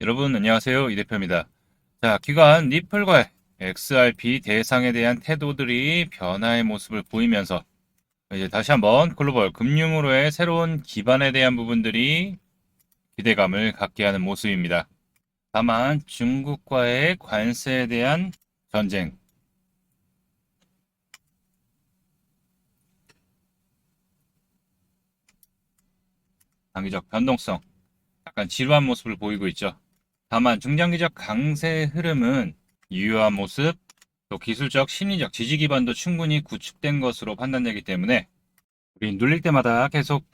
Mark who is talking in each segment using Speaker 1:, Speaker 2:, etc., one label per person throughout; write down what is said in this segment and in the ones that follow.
Speaker 1: 여러분 안녕하세요 이 대표입니다. 자 기관 리플과 XRP 대상에 대한 태도들이 변화의 모습을 보이면서 이제 다시 한번 글로벌 금융으로의 새로운 기반에 대한 부분들이 기대감을 갖게 하는 모습입니다. 다만 중국과의 관세에 대한 전쟁 장기적 변동성 약간 지루한 모습을 보이고 있죠. 다만 중장기적 강세 흐름은 유효한 모습, 또 기술적, 심리적 지지 기반도 충분히 구축된 것으로 판단되기 때문에 우리 눌릴 때마다 계속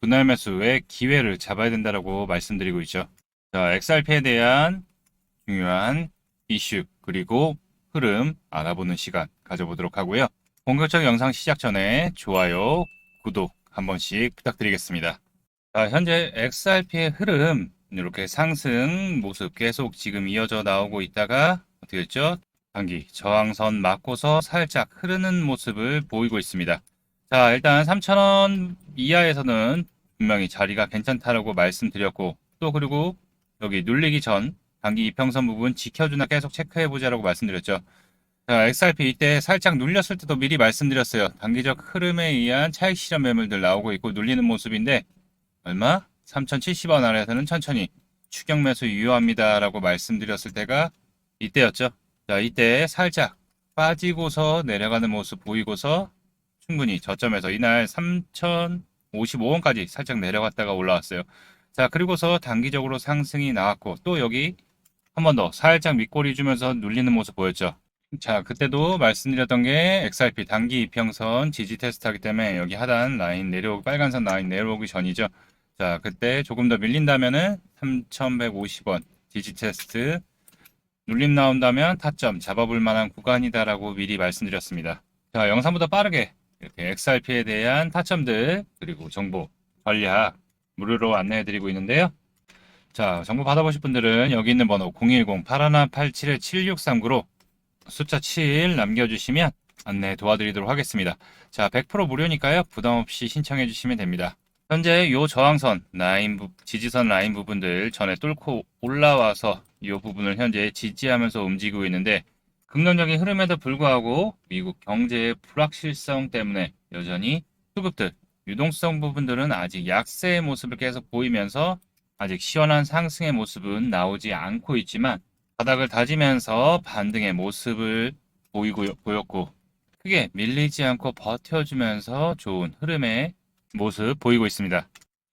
Speaker 1: 분할 매수의 기회를 잡아야 된다라고 말씀드리고 있죠. 자, XRP에 대한 중요한 이슈 그리고 흐름 알아보는 시간 가져보도록 하고요. 본격적 영상 시작 전에 좋아요, 구독 한 번씩 부탁드리겠습니다. 자, 현재 XRP의 흐름 이렇게 상승 모습 계속 지금 이어져 나오고 있다가 어떻게 됐죠? 단기 저항선 맞고서 살짝 흐르는 모습을 보이고 있습니다. 자, 일단 3,000원 이하에서는 분명히 자리가 괜찮다라고 말씀드렸고 또 그리고 여기 눌리기 전 단기 이평선 부분 지켜주나 계속 체크해 보자라고 말씀드렸죠. 자, XRP 이때 살짝 눌렸을 때도 미리 말씀드렸어요. 단기적 흐름에 의한 차익 실현 매물들 나오고 있고 눌리는 모습인데 얼마? 3,070원 아래에서는 천천히 추격 매수 유효합니다라고 말씀드렸을 때가 이때였죠. 자, 이때 살짝 빠지고서 내려가는 모습 보이고서 충분히 저점에서 이날 3,055원까지 살짝 내려갔다가 올라왔어요. 자, 그리고서 단기적으로 상승이 나왔고 또 여기 한 번 더 살짝 밑꼬리 주면서 눌리는 모습 보였죠. 자, 그때도 말씀드렸던 게 XRP 단기 이평선 지지 테스트 하기 때문에 여기 하단 라인 내려오기 빨간선 라인 내려오기 전이죠. 자, 그때 조금 더 밀린다면은 3,150원 지지 테스트 눌림 나온다면 타점 잡아볼 만한 구간이다라고 미리 말씀드렸습니다. 자, 영상보다 빠르게 이렇게 XRP에 대한 타점들 그리고 정보 전략 무료로 안내해 드리고 있는데요. 자, 정보 받아보실 분들은 여기 있는 번호 010-8187-7639로 숫자 7 남겨주시면 안내 도와드리도록 하겠습니다. 자, 100% 무료니까요. 부담 없이 신청해 주시면 됩니다. 현재 요 저항선 라인 부, 지지선 라인 부분들 전에 뚫고 올라와서 이 부분을 현재 지지하면서 움직이고 있는데 긍정적인 흐름에도 불구하고 미국 경제의 불확실성 때문에 여전히 수급들 유동성 부분들은 아직 약세의 모습을 계속 보이면서 아직 시원한 상승의 모습은 나오지 않고 있지만 바닥을 다지면서 반등의 모습을 보이고 보였고 크게 밀리지 않고 버텨주면서 좋은 흐름의 모습 보이고 있습니다.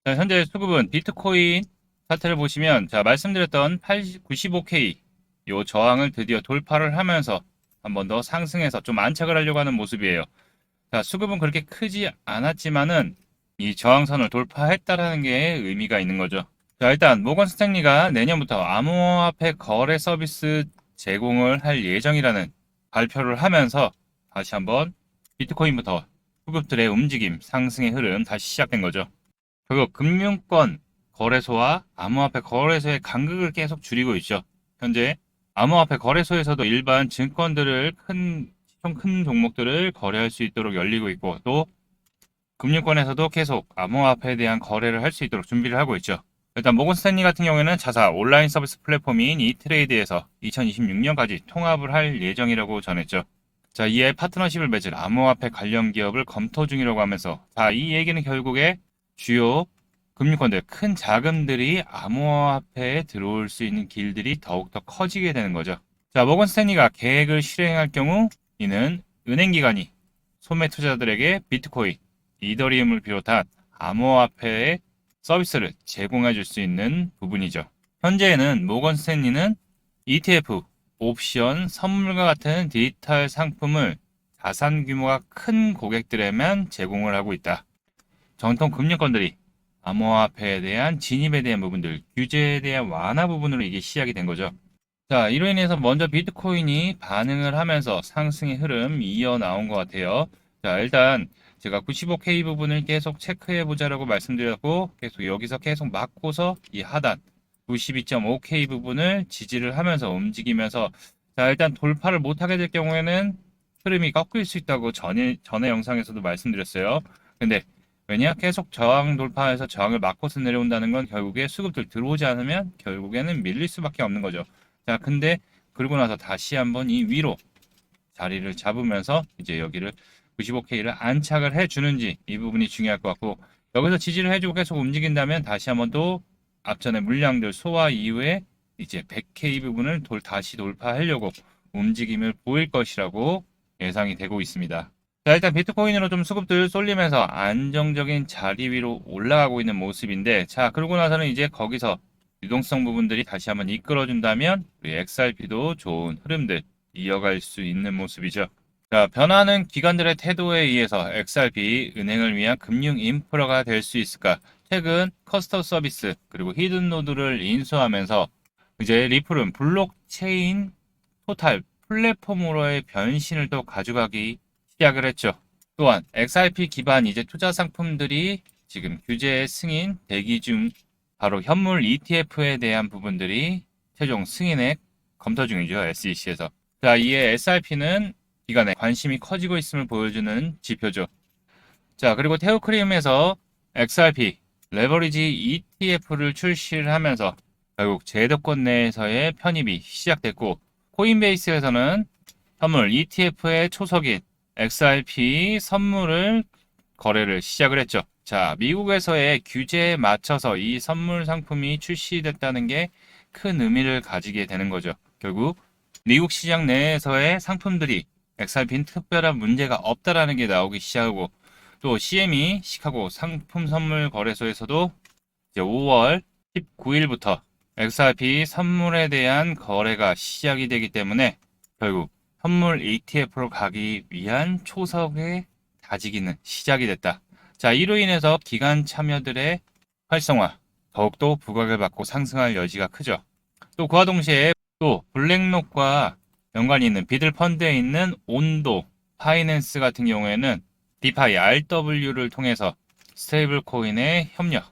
Speaker 1: 자, 현재 수급은 비트코인 차트를 보시면 자 말씀드렸던 80, 95K 요 저항을 드디어 돌파를 하면서 한 번 더 상승해서 좀 안착을 하려고 하는 모습이에요. 자 수급은 그렇게 크지 않았지만은 이 저항선을 돌파했다라는 게 의미가 있는 거죠. 자 일단 모건 스탠리가 내년부터 암호화폐 거래 서비스 제공을 할 예정이라는 발표를 하면서 다시 한번 비트코인부터 수급들의 움직임, 상승의 흐름 다시 시작된 거죠. 결국 금융권 거래소와 암호화폐 거래소의 간극을 계속 줄이고 있죠. 현재 암호화폐 거래소에서도 일반 증권들을 큰, 시총 큰 종목들을 거래할 수 있도록 열리고 있고 또 금융권에서도 계속 암호화폐에 대한 거래를 할 수 있도록 준비를 하고 있죠. 일단 모건 스탠리 같은 경우에는 자사 온라인 서비스 플랫폼인 이트레이드에서 2026년까지 통합을 할 예정이라고 전했죠. 자, 이에 파트너십을 맺을 암호화폐 관련 기업을 검토 중이라고 하면서 자, 이 얘기는 결국에 주요 금융권들 큰 자금들이 암호화폐에 들어올 수 있는 길들이 더욱더 커지게 되는 거죠. 자, 모건 스탠리가 계획을 실행할 경우 이는 은행 기관이 소매 투자자들에게 비트코인, 이더리움을 비롯한 암호화폐의 서비스를 제공해 줄 수 있는 부분이죠. 현재에는 모건 스탠리는 ETF, 옵션, 선물과 같은 디지털 상품을 자산 규모가 큰 고객들에만 제공을 하고 있다. 정통 금융권들이 암호화폐에 대한 진입에 대한 부분들, 규제에 대한 완화 부분으로 이게 시작이 된 거죠. 자, 이로 인해서 먼저 비트코인이 반응을 하면서 상승의 흐름 이어 나온 것 같아요. 자, 일단 제가 95K 부분을 계속 체크해 보자라고 말씀드렸고, 계속 여기서 계속 맞고서 이 하단 92.5K 부분을 지지를 하면서 움직이면서 자, 일단 돌파를 못하게 될 경우에는 흐름이 꺾일 수 있다고 전에, 전에 영상에서도 말씀드렸어요. 근데 왜냐? 계속 저항 돌파해서 저항을 막고서 내려온다는 건 결국에 수급들 들어오지 않으면 결국에는 밀릴 수밖에 없는 거죠. 자, 근데 그러고 나서 다시 한번 이 위로 자리를 잡으면서 이제 여기를 95K를 안착을 해주는지 이 부분이 중요할 것 같고 여기서 지지를 해주고 계속 움직인다면 다시 한번 또 앞전에 물량들 소화 이후에 이제 100K 부분을 돌, 다시 돌파하려고 움직임을 보일 것이라고 예상이 되고 있습니다. 자, 일단 비트코인으로 좀 수급들 쏠리면서 안정적인 자리 위로 올라가고 있는 모습인데, 자, 그러고 나서는 이제 거기서 유동성 부분들이 다시 한번 이끌어준다면, 우리 XRP도 좋은 흐름들 이어갈 수 있는 모습이죠. 자, 변화하는 기관들의 태도에 의해서 XRP 은행을 위한 금융 인프라가 될 수 있을까? 최근 커스터 서비스 그리고 히든 노드를 인수하면서 이제 리플은 블록체인 토탈 플랫폼으로의 변신을 또 가져가기 시작을 했죠. 또한 XRP 기반 이제 투자 상품들이 지금 규제 승인 대기 중 바로 현물 ETF에 대한 부분들이 최종 승인에 검토 중이죠. SEC에서. 자, 이에 SRP는 기간에 관심이 커지고 있음을 보여주는 지표죠. 자, 그리고 테오크림에서 XRP 레버리지 ETF를 출시를 하면서 결국 제도권 내에서의 편입이 시작됐고 코인베이스에서는 선물 ETF의 초석인 XRP 선물을 거래를 시작을 했죠. 자, 미국에서의 규제에 맞춰서 이 선물 상품이 출시됐다는 게 큰 의미를 가지게 되는 거죠. 결국 미국 시장 내에서의 상품들이 XRP는 특별한 문제가 없다라는 게 나오기 시작하고 또 CME 시카고 상품 선물 거래소에서도 이제 5월 19일부터 XRP 선물에 대한 거래가 시작이 되기 때문에 결국 선물 ETF로 가기 위한 초석의 다지기는 시작이 됐다. 자, 이로 인해서 기관 참여들의 활성화 더욱더 부각을 받고 상승할 여지가 크죠. 또 그와 동시에 또 블랙록과 연관이 있는 비들 펀드에 있는 온도 파이낸스 같은 경우에는 디파이 RW를 통해서 스테이블 코인의 협력,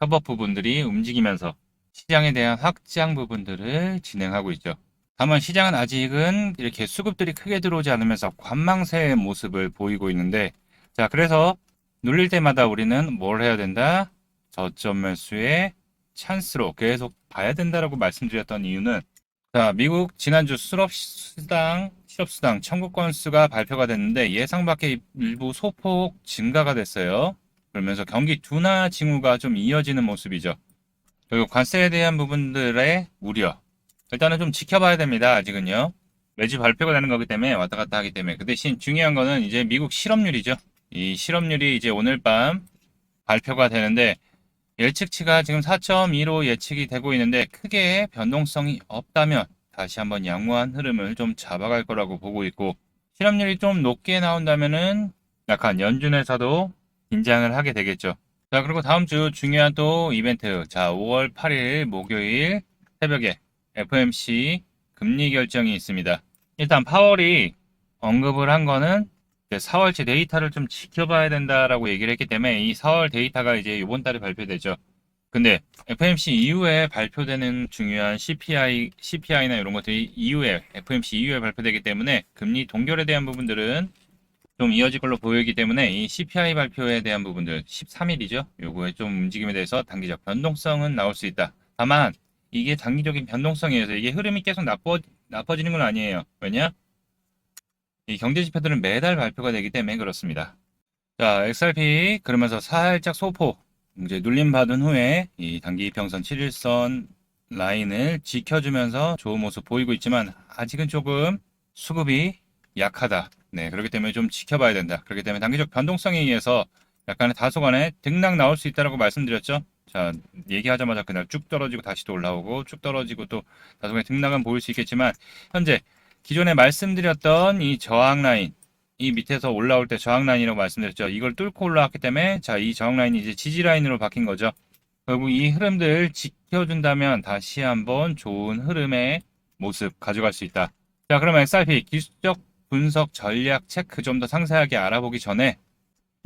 Speaker 1: 협업 부분들이 움직이면서 시장에 대한 확장 부분들을 진행하고 있죠. 다만 시장은 아직은 이렇게 수급들이 크게 들어오지 않으면서 관망세의 모습을 보이고 있는데 자 그래서 눌릴 때마다 우리는 뭘 해야 된다? 저점 매수의 찬스로 계속 봐야 된다라고 말씀드렸던 이유는 자 미국 지난주 수업 수당 실업 수당 청구 건수가 발표가 됐는데 예상 밖의 일부 소폭 증가가 됐어요. 그러면서 경기 둔화 징후가 좀 이어지는 모습이죠. 그리고 관세에 대한 부분들의 우려. 일단은 좀 지켜봐야 됩니다. 아직은요. 매주 발표가 되는 거기 때문에 왔다 갔다 하기 때문에. 그 대신 중요한 거는 이제 미국 실업률이죠. 이 실업률이 이제 오늘 밤 발표가 되는데 예측치가 지금 4.2로 예측이 되고 있는데 크게 변동성이 없다면 다시 한번 양호한 흐름을 좀 잡아갈 거라고 보고 있고 실업률이 좀 높게 나온다면은 약간 연준에서도 긴장을 하게 되겠죠. 자, 그리고 다음 주 중요한 또 이벤트. 자, 5월 8일 목요일 새벽에 FMC 금리 결정이 있습니다. 일단 파월이 언급을 한 거는 4월치 데이터를 좀 지켜봐야 된다라고 얘기를 했기 때문에 이 4월 데이터가 이제 이번 달에 발표되죠. 근데 FMC 이후에 발표되는 중요한 CPI, CPI나 이런 것들이 이후에 FMC 이후에 발표되기 때문에 금리 동결에 대한 부분들은 좀 이어질 걸로 보이기 때문에 이 CPI 발표에 대한 부분들 13일이죠. 요거에 좀 움직임에 대해서 단기적 변동성은 나올 수 있다. 다만 이게 단기적인 변동성이어서 이게 흐름이 계속 나빠, 나빠지는 건 아니에요. 왜냐? 이 경제 지표들은 매달 발표가 되기 때문에 그렇습니다. 자, XRP 그러면서 살짝 소폭 이제 눌림 받은 후에 이 단기 이평선 7일선 라인을 지켜주면서 좋은 모습 보이고 있지만 아직은 조금 수급이 약하다. 네, 그렇기 때문에 좀 지켜봐야 된다. 그렇기 때문에 단기적 변동성에 의해서 약간의 다소간의 등락 나올 수 있다라고 말씀드렸죠. 자, 얘기하자마자 그날 쭉 떨어지고 다시 또 올라오고 쭉 떨어지고 또 다소간의 등락은 보일 수 있겠지만 현재 기존에 말씀드렸던 이 저항 라인 이 밑에서 올라올 때 저항 라인이라고 말씀드렸죠. 이걸 뚫고 올라왔기 때문에 자, 이 저항 라인이 이제 지지 라인으로 바뀐 거죠. 결국 이 흐름들 지켜준다면 다시 한번 좋은 흐름의 모습 가져갈 수 있다. 자, 그러면 XRP 기술적 분석 전략 체크 좀 더 상세하게 알아보기 전에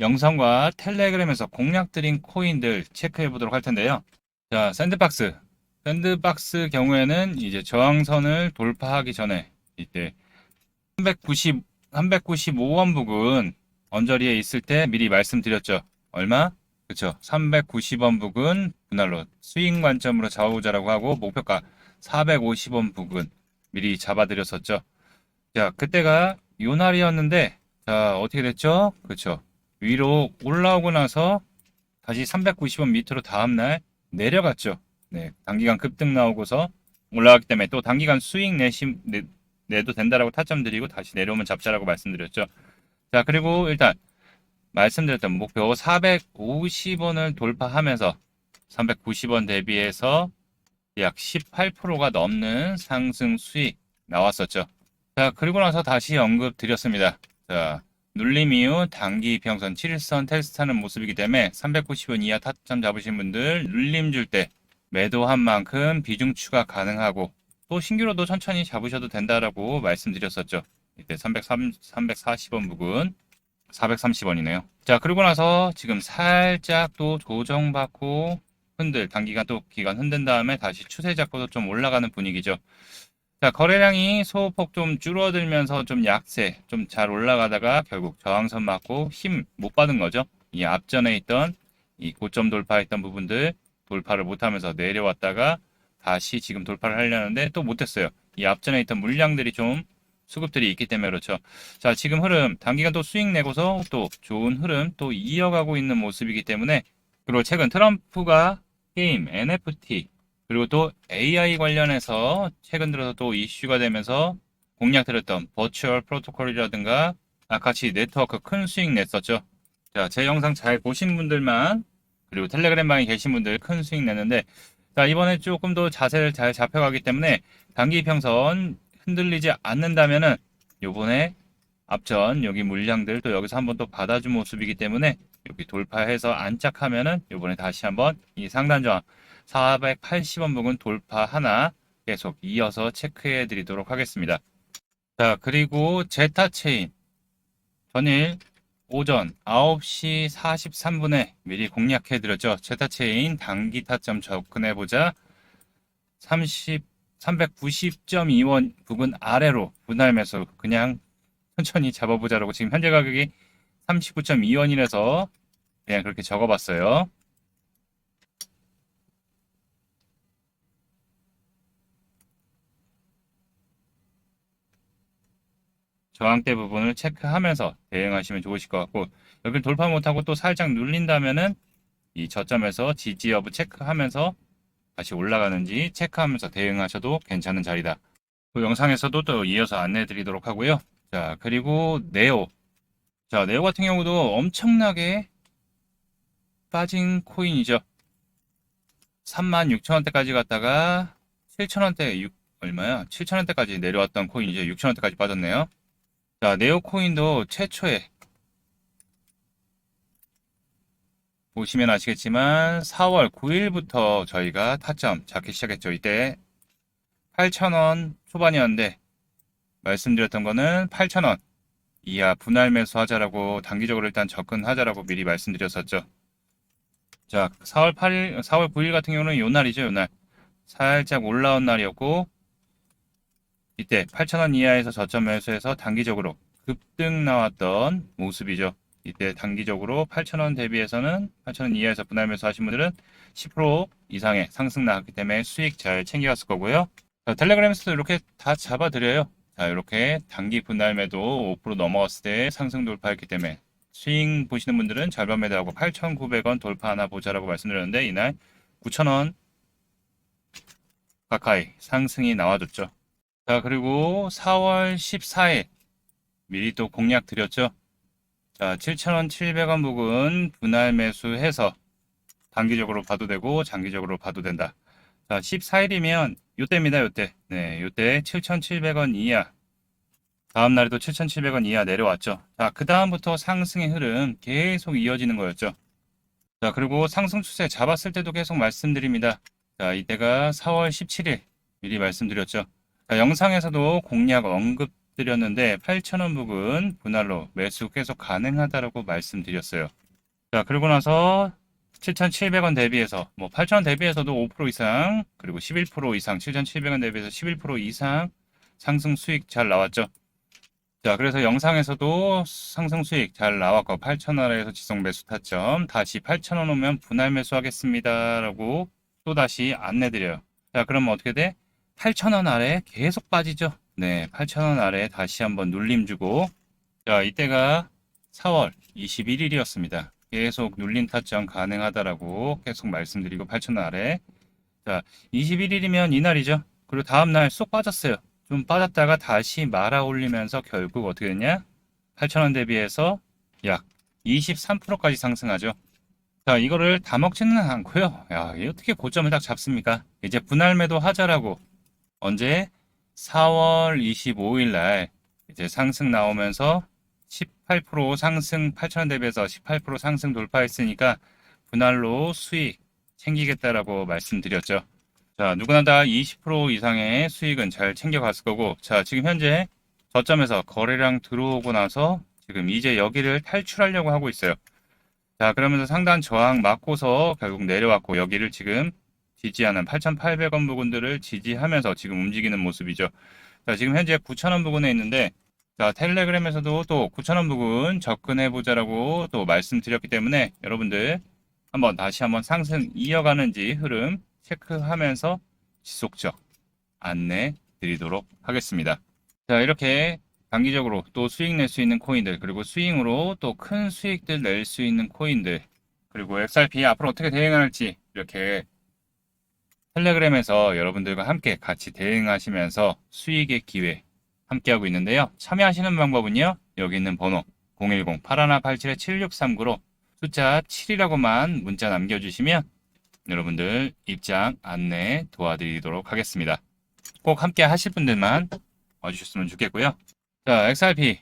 Speaker 1: 영상과 텔레그램에서 공략 드린 코인들 체크해 보도록 할 텐데요. 자, 샌드박스. 샌드박스 경우에는 이제 저항선을 돌파하기 전에 이때 390, 395원 부근 언저리에 있을 때 미리 말씀드렸죠. 얼마? 그쵸. 390원 부근 분할로 스윙 관점으로 잡아보자라고 하고 목표가 450원 부근 미리 잡아드렸었죠. 자, 그때가 요 날이었는데 자, 어떻게 됐죠? 그쵸. 위로 올라오고 나서 다시 390원 밑으로 다음날 내려갔죠. 네, 단기간 급등 나오고서 올라갔기 때문에 또 단기간 수익 내심, 내, 내도 된다라고 타점 드리고 다시 내려오면 잡자라고 말씀드렸죠. 자, 그리고 일단 말씀드렸던 목표 450원을 돌파하면서 390원 대비해서 약 18%가 넘는 상승 수익 나왔었죠. 자, 그리고 나서 다시 언급 드렸습니다. 자, 눌림 이후 단기 이평선 7일선 테스트하는 모습이기 때문에 390원 이하 타점 잡으신 분들 눌림 줄 때 매도한 만큼 비중 추가 가능하고 또 신규로도 천천히 잡으셔도 된다라고 말씀드렸었죠. 이때 303, 340원 부근 430원이네요. 자, 그리고 나서 지금 살짝 또 조정받고 흔들, 단기간 또 기간 흔든 다음에 다시 추세 잡고도 좀 올라가는 분위기죠. 자, 거래량이 소폭 좀 줄어들면서 좀 약세, 좀 잘 올라가다가 결국 저항선 맞고 힘 못 받은 거죠. 이 앞전에 있던 이 고점 돌파했던 부분들 돌파를 못하면서 내려왔다가 다시 지금 돌파를 하려는데 또 못했어요. 이 앞전에 있던 물량들이 좀 수급들이 있기 때문에 그렇죠. 자, 지금 흐름 단기간 또 수익 내고서 또 좋은 흐름 또 이어가고 있는 모습이기 때문에 그리고 최근 트럼프가 게임, NFT 그리고 또 AI 관련해서 최근 들어서 또 이슈가 되면서 공략 드렸던 버추얼 프로토콜이라든가 아, 같이 네트워크 큰 수익 냈었죠. 자, 제 영상 잘 보신 분들만 그리고 텔레그램 방에 계신 분들 큰 수익 냈는데 자, 이번에 조금 더 자세를 잘 잡혀가기 때문에 단기 평선 흔들리지 않는다면은 요번에 앞전 여기 물량들 또 여기서 한번 또 받아준 모습이기 때문에 여기 돌파해서 안착하면은 요번에 다시 한번 이 상단 저항 480원 부근 돌파 하나 계속 이어서 체크해 드리도록 하겠습니다. 자, 그리고 제타 체인 전일 오전 9시 43분에 미리 공략해 드렸죠. 제타 체인 단기 타점 접근해 보자. 30 390.2원 부근 아래로 분할 매수 그냥 천천히 잡아보자라고 지금 현재 가격이 39.2원이라서 그냥 그렇게 적어봤어요. 저항대 부분을 체크하면서 대응하시면 좋으실 것 같고 여기를 돌파 못하고 또 살짝 눌린다면은 이 저점에서 지지 여부 체크하면서 다시 올라가는지 체크하면서 대응하셔도 괜찮은 자리다. 그 영상에서도 또 이어서 안내 드리도록 하고요. 자, 그리고 네오. 자, 네오 같은 경우도 엄청나게 빠진 코인이죠. 36,000원대까지 갔다가 7,000원대 6 얼마야? 7,000원대까지 내려왔던 코인이죠. 6,000원대까지 빠졌네요. 자, 네오 코인도 최초에 보시면 아시겠지만 4월 9일부터 저희가 타점 잡기 시작했죠. 이때 8,000원 초반이었는데 말씀드렸던 거는 8,000원 이하 분할 매수 하자라고 단기적으로 일단 접근하자라고 미리 말씀드렸었죠. 자, 4월 8일, 4월 9일 같은 경우는 요 날이죠, 요 날. 살짝 올라온 날이었고 이때 8,000원 이하에서 저점 매수해서 단기적으로 급등 나왔던 모습이죠. 이때 단기적으로 8,000원 대비해서는 8,000원 이하에서 분할 매수 하신 분들은 10% 이상의 상승 나왔기 때문에 수익 잘 챙겨갔을 거고요. 자, 텔레그램에서도 이렇게 다 잡아드려요. 자, 이렇게 단기 분할 매도 5% 넘어갔을 때 상승 돌파했기 때문에 스윙 보시는 분들은 절반 매도하고 8,900원 돌파 하나 보자라고 말씀드렸는데 이날 9,000원 가까이 상승이 나와줬죠. 자, 그리고 4월 14일 미리 또 공략 드렸죠. 자, 7,000원, 700원 부근 분할 매수해서 단기적으로 봐도 되고 장기적으로 봐도 된다. 자, 14일이면 요때입니다, 요때. 네, 요때 7,700원 이하. 다음 날에도 7,700원 이하 내려왔죠. 자, 그 다음부터 상승의 흐름 계속 이어지는 거였죠. 자, 그리고 상승 추세 잡았을 때도 계속 말씀드립니다. 자, 이때가 4월 17일 미리 말씀드렸죠. 자, 영상에서도 공략 언급 드렸는데 8,000원 부근 분할로 매수 계속 가능하다라고 말씀드렸어요. 자, 그리고 나서 7,700원 대비해서 뭐 8,000원 대비해서도 5% 이상 그리고 11% 이상 7,700원 대비해서 11% 이상 상승 수익 잘 나왔죠. 자, 그래서 영상에서도 상승 수익 잘 나왔고 8,000원 아래에서 지속 매수 타점 다시 8,000원 오면 분할 매수하겠습니다. 라고 또 다시 안내 드려요. 자, 그러면 어떻게 돼? 8,000원 아래 계속 빠지죠? 네, 8,000원 아래 다시 한번 눌림 주고 자, 이때가 4월 21일이었습니다. 계속 눌림 타점 가능하다라고 계속 말씀드리고 8,000원 아래 자, 21일이면 이날이죠. 그리고 다음날 쏙 빠졌어요. 좀 빠졌다가 다시 말아 올리면서 결국 어떻게 됐냐? 8,000원 대비해서 약 23%까지 상승하죠. 자, 이거를 다 먹지는 않고요. 야, 이게 어떻게 고점을 딱 잡습니까? 이제 분할 매도 하자라고 언제 4월 25일 날 이제 상승 나오면서 18% 상승 8,000원 대비해서 18% 상승 돌파했으니까 분할로 수익 챙기겠다라고 말씀드렸죠. 자, 누구나 다 20% 이상의 수익은 잘 챙겨갔을 거고, 자, 지금 현재 저점에서 거래량 들어오고 나서 지금 이제 여기를 탈출하려고 하고 있어요. 자, 그러면서 상단 저항 맞고서 결국 내려왔고, 여기를 지금 지지하는 8,800원 부분들을 지지하면서 지금 움직이는 모습이죠. 자, 지금 현재 9,000원 부근에 있는데, 자, 텔레그램에서도 또 9,000원 부근 접근해 보자라고 또 말씀드렸기 때문에 여러분들 한번 다시 한번 상승 이어가는지 흐름 체크하면서 지속적 안내 드리도록 하겠습니다. 자, 이렇게 단기적으로 또 수익 낼 수 있는 코인들, 그리고 스윙으로 또 큰 수익들 낼 수 있는 코인들, 그리고 XRP 앞으로 어떻게 대응할지 이렇게 텔레그램에서 여러분들과 함께 같이 대응하시면서 수익의 기회 함께하고 있는데요. 참여하시는 방법은요. 여기 있는 번호 010-8187-7639로 숫자 7이라고만 문자 남겨주시면 여러분들 입장 안내 도와드리도록 하겠습니다. 꼭 함께 하실 분들만 와주셨으면 좋겠고요. 자, XRP.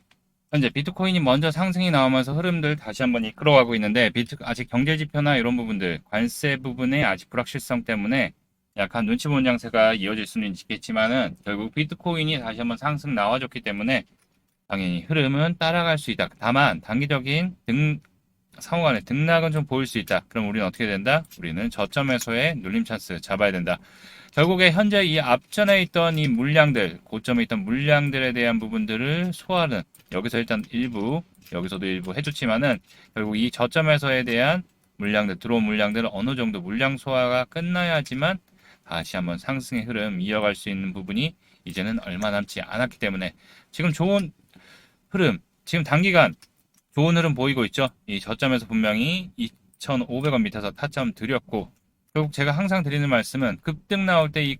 Speaker 1: 현재 비트코인이 먼저 상승이 나오면서 흐름들 다시 한번 이끌어가고 있는데 비트 아직 경제 지표나 이런 부분들 관세 부분의 아직 불확실성 때문에 약간 눈치 보는 장세가 이어질 수는 있겠지만은 결국 비트코인이 다시 한번 상승 나와줬기 때문에 당연히 흐름은 따라갈 수 있다. 다만 단기적인 등 상호간의 등락은 좀 보일 수 있다. 그럼 우리는 어떻게 된다? 우리는 저점에서의 눌림 찬스 잡아야 된다. 결국에 현재 이 앞전에 있던 이 물량들, 고점에 있던 물량들에 대한 부분들을 소화는 여기서 일단 일부, 여기서도 일부 해줬지만은 결국 이 저점에서에 대한 물량들, 들어온 물량들은 어느 정도 물량 소화가 끝나야지만 다시 한번 상승의 흐름 이어갈 수 있는 부분이 이제는 얼마 남지 않았기 때문에 지금 좋은 흐름, 지금 단기간 좋은 흐름 보이고 있죠? 이 저점에서 분명히 2,500원 밑에서 타점 드렸고 결국 제가 항상 드리는 말씀은 급등 나올 때 이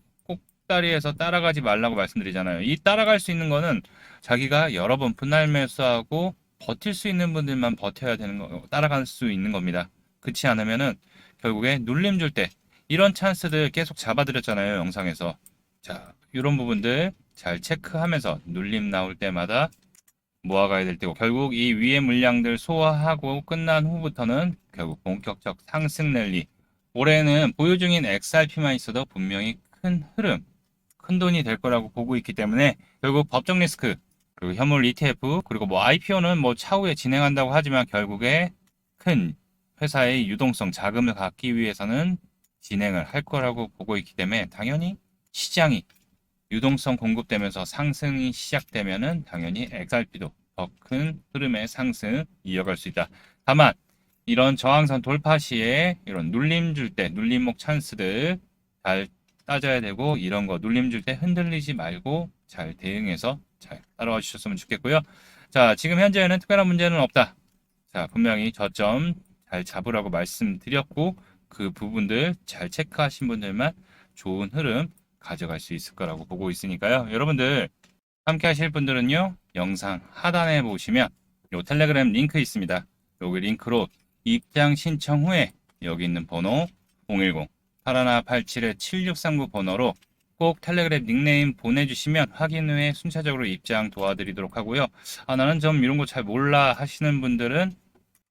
Speaker 1: 꼭다리에서 따라가지 말라고 말씀드리잖아요. 이 따라갈 수 있는 거는 자기가 여러 번 분할 매수하고 버틸 수 있는 분들만 버텨야 되는 거, 따라갈 수 있는 겁니다. 그렇지 않으면은 결국에 눌림 줄 때 이런 찬스들 계속 잡아드렸잖아요. 영상에서. 자, 이런 부분들 잘 체크하면서 눌림 나올 때마다 모아가야 될 때고 결국 이 위의 물량들 소화하고 끝난 후부터는 결국 본격적 상승 랠리 올해는 보유 중인 XRP만 있어도 분명히 큰 흐름 큰 돈이 될 거라고 보고 있기 때문에 결국 법정 리스크 그리고 현물 ETF 그리고 뭐 IPO는 뭐 차후에 진행한다고 하지만 결국에 큰 회사의 유동성 자금을 갖기 위해서는 진행을 할 거라고 보고 있기 때문에 당연히 시장이 유동성 공급되면서 상승이 시작되면은 당연히 XRP도 더 큰 흐름의 상승 이어갈 수 있다. 다만 이런 저항선 돌파 시에 이런 눌림 줄 때 눌림목 찬스들 잘 따져야 되고 이런 거 눌림 줄 때 흔들리지 말고 잘 대응해서 잘 따라와 주셨으면 좋겠고요. 자, 지금 현재는 특별한 문제는 없다. 자, 분명히 저점 잘 잡으라고 말씀드렸고 그 부분들 잘 체크하신 분들만 좋은 흐름 가져갈 수 있을 거라고 보고 있으니까요. 여러분들 함께 하실 분들은요. 영상 하단에 보시면 요 텔레그램 링크 있습니다. 여기 링크로 입장 신청 후에 여기 있는 번호 010-8187-7639 번호로 꼭 텔레그램 닉네임 보내주시면 확인 후에 순차적으로 입장 도와드리도록 하고요. 아, 나는 좀 이런 거 잘 몰라 하시는 분들은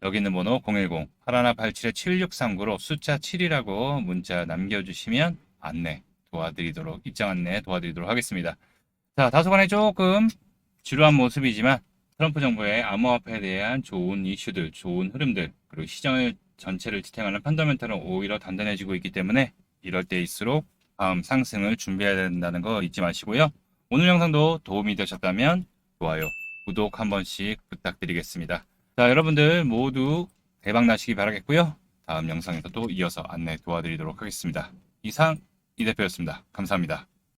Speaker 1: 여기 있는 번호 010-8187-7639로 숫자 7이라고 문자 남겨주시면 안내 도와드리도록, 입장 안내 도와드리도록 하겠습니다. 자, 다소간에 조금 지루한 모습이지만 트럼프 정부의 암호화폐에 대한 좋은 이슈들, 좋은 흐름들, 그리고 시장을 전체를 지탱하는 펀더멘털은 오히려 단단해지고 있기 때문에 이럴 때일수록 다음 상승을 준비해야 된다는 거 잊지 마시고요. 오늘 영상도 도움이 되셨다면 좋아요, 구독 한 번씩 부탁드리겠습니다. 자, 여러분들 모두 대박 나시기 바라겠고요. 다음 영상에서 또 이어서 안내 도와드리도록 하겠습니다. 이상 이 대표였습니다. 감사합니다.